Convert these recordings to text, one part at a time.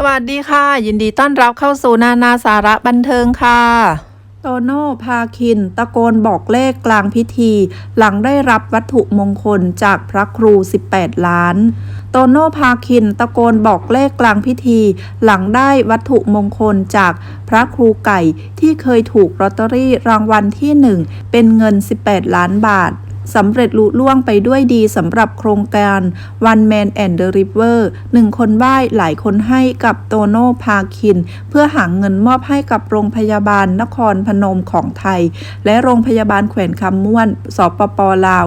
สวัสดีค่ะ ยินดีต้อนรับเข้าสู่นานาสาระบันเทิงค่ะ โตโน่พาคิน ตะโกนบอกเลขกลางพิธี หลังได้รับวัตถุมงคลจากพระครู 18 ล้าน โตโน่พาคิน ตะโกนบอกเลขกลางพิธี หลังได้วัตถุมงคลจากพระครูไก่ที่เคยถูกลอตเตอรี่รางวัลที่หนึ่งเป็นเงิน 18 ล้านบาท สำเร็จลุล่วงไปด้วยดีสำหรับโครงการ One Man and the River หนึ่งคนไหว้หลายคนให้กับโตโน่พาคิน เพื่อหาเงินมอบให้กับโรงพยาบาลนครพนมของไทย และโรงพยาบาลแขวนคำม่วนสปปลาว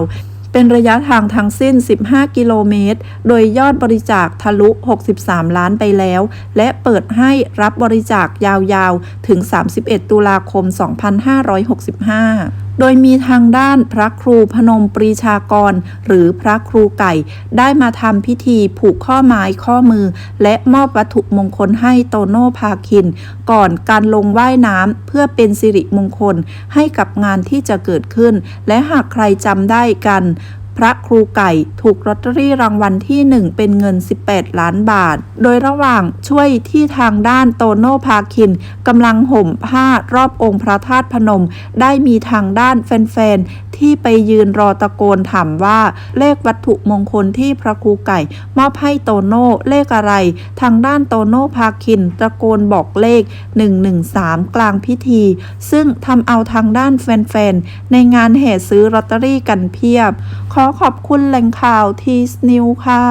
เป็นระยะทางทั้งสิ้น 15 กิโลเมตร โดยยอดบริจาคทะลุ 63 ล้านไปแล้ว และเปิดให้รับบริจาคยาวๆ ถึง 31 ตุลาคม 2565 โดยมีทางด้านพระครูพนมปรีชากร หรือพระครูไก่ ได้มาทำพิธีผูกข้อไม้ข้อมือ และมอบวัตถุมงคลให้โตโน่พาคิน ก่อนการลงว่ายน้ำเพื่อเป็นสิริมงคลให้กับงานที่จะเกิดขึ้น และหากใครจำได้กัน พระครูไก่ถูกลอตเตอรี่รางวัลที่ 1 เป็นเงิน 18 ล้านบาท โดยระหว่างช่วยที่ทางด้านโตโน่พาคินกำลังห่มผ้ารอบองค์พระธาตุพนม ได้มีทางด้านแฟนๆ ที่ไปยืนรอตะโกนถามว่าเลขวัตถุมงคลที่พระครูไก่ มอบให้โตโน่เลขอะไร ทางด้านโตโน่พาคินตะโกนบอกเลข 113 กลางพิธี ซึ่งทำเอาทางด้านแฟนๆ ในงานแห่ซื้อลอตเตอรี่กันเพียบขอขอบคุณแหล่งข่าวทีสนิวค่ะ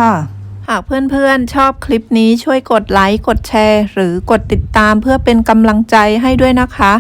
หากเพื่อนๆชอบคลิปนี้ช่วยกดไลค์ กดแชร์ หรือกดติดตามเพื่อเป็นกำลังใจให้ด้วยนะคะ